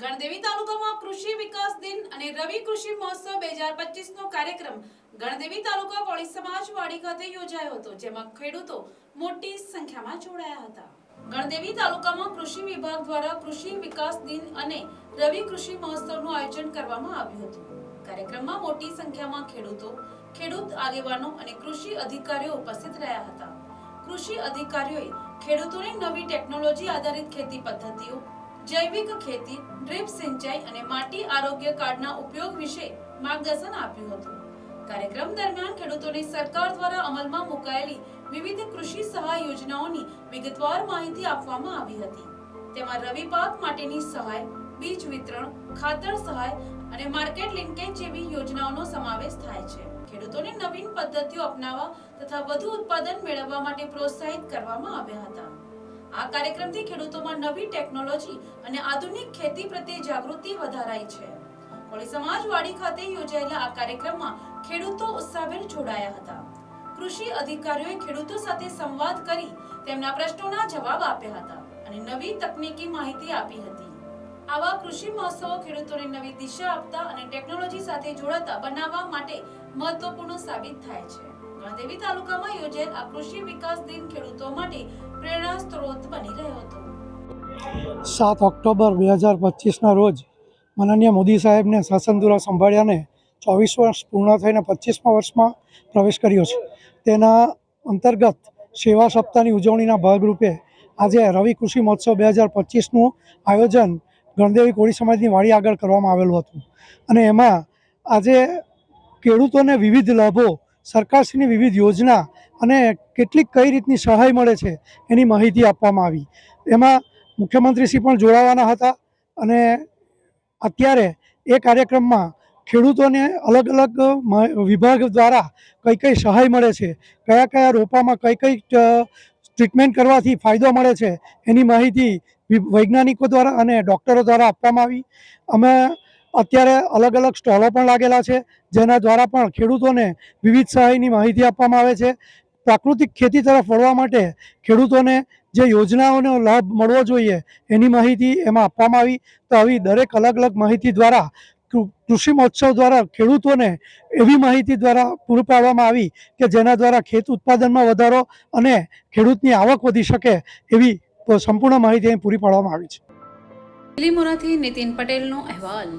ગણદેવી તાલુકામાં કૃષિ વિકાસ દિન અને રવિ કૃષિ મહોત્સવ બે હજાર નો કાર્યક્રમ ગણદેવી તાલુકા કોળી સમાજ વાડી ખાતે યોજાયો હતો, જેમાં ખેડૂતો મોટી સંખ્યામાં જોડાયા હતા. ગણદેવી તાલુકામાં કૃષિ વિભાગ દ્વારા કૃષિ વિકાસ દિન અને રવિ કૃષિ મહોત્સવનું આયોજન કરવામાં આવ્યું હતું. કાર્યક્રમમાં મોટી સંખ્યામાં ખેડૂતો, ખેડૂત આગેવાનો અને કૃષિ અધિકારીઓ ઉપસ્થિત રહ્યા હતા. કૃષિ અધિકારીઓએ ખેડૂતોને નવી ટેકનોલોજી આધારિત ખેતી પદ્ધતિઓ જૈવિક ખેતી, ડ્રીપ સિંચાઈ અને માટી આરોગ્ય કાર્ડના ઉપયોગ વિશે માર્ગદર્શન આપ્યું હતું. કાર્યક્રમ દરમિયાન ખેડૂતોને સરકાર દ્વારા અમલમાં મુકાયેલી વિવિધ કૃષિ સહાય યોજનાઓની વિગતવાર માહિતી આપવામાં આવી હતી. તેમાં રવિ પાક માટેની સહાય, બીજ વિતરણ, ખાતર સહાય અને માર્કેટ લિંકેજ જેવી યોજનાઓનો સમાવેશ થાય છે. ખેડૂતોને નવીન પદ્ધતિઓ અપનાવવા તથા વધુ ઉત્પાદન મેળવવા માટે પ્રોત્સાહિત કરવામાં આવ્યા હતા. આ કાર્યક્રમથી ખેડૂતોમાં નવી ટેકનોલોજી અને આધુનિક ખેતી પ્રત્યે જાગૃતિ વધારાઈ છે. કોળી સમાજવાડી ખાતે યોજાયેલા આ કાર્યક્રમમાં ખેડૂતો ઉત્સાહભેર જોડાયા હતા. કૃષિ અધિકારીઓએ ખેડૂતો સાથે સંવાદ કરી તેમના પ્રશ્નોના જવાબ આપ્યા હતા અને નવી તકનીકી માહિતી આપી હતી. આવા કૃષિ મહોત્સવો ખેડૂતોને નવી દિશા આપતા અને ટેકનોલોજી સાથે જોડાતા બનાવવા માટે મહત્વપૂર્ણ સાબિત થાય છે. ગણદેવી તાલુકામાં યોજેલ આ કૃષિ વિકાસ દિન ખેડૂતો માટે પ્રેરણા સ્ત્રોત બની રહ્યો હતો. સાત ઓક્ટોબર બે હજાર પચીસના રોજ માનનીય મોદી સાહેબને શાસન દ્વારા સંભાળ્યાને ચોવીસ વર્ષ પૂર્ણ થઈને પચીસમા વર્ષમાં પ્રવેશ કર્યો છે. તેના અંતર્ગત સેવા સપ્તાહની ઉજવણીના ભાગરૂપે આજે રવિ કૃષિ મહોત્સવ બે હજાર પચીસનું આયોજન ગણદેવી કોળી સમાજની વાડી આગળ કરવામાં આવેલું હતું. અને એમાં આજે ખેડૂતોને વિવિધ લાભો સરકારશ્રીની વિવિધ યોજના અને કેટલીક કઈ રીતની સહાય મળે છે એની માહિતી આપવામાં આવી. એમાં મુખ્યમંત્રીશ્રી પણ જોડાવાના હતા અને અત્યારે એ કાર્યક્રમમાં ખેડૂતોને અલગ અલગ વિભાગ દ્વારા કઈ કઈ સહાય મળે છે, કયા કયા રોપામાં કઈ કઈ ટ્રીટમેન્ટ કરવાથી ફાયદો મળે છે એની માહિતી વૈજ્ઞાનિકો દ્વારા અને ડૉક્ટરો દ્વારા આપવામાં આવી. અમે અત્યારે અલગ અલગ સ્ટોલો પણ લાગેલા છે, જેના દ્વારા પણ ખેડૂતોને વિવિધ સહાયની માહિતી આપવામાં આવે છે. પ્રાકૃતિક ખેતી તરફ વળવા માટે ખેડૂતોને જે યોજનાઓનો લાભ મળવો જોઈએ એની માહિતી એમાં આપવામાં આવી. તો આવી દરેક અલગ અલગ માહિતી દ્વારા કૃષિ મહોત્સવ દ્વારા ખેડૂતોને એવી માહિતી દ્વારા પૂરું પાડવામાં આવી કે જેના દ્વારા ખેત ઉત્પાદનમાં વધારો અને ખેડૂતની આવક વધી શકે એવી સંપૂર્ણ માહિતી અહીં પૂરી પાડવામાં આવી છે. લીમોરાથી નીતિન પટેલનો અહેવાલ.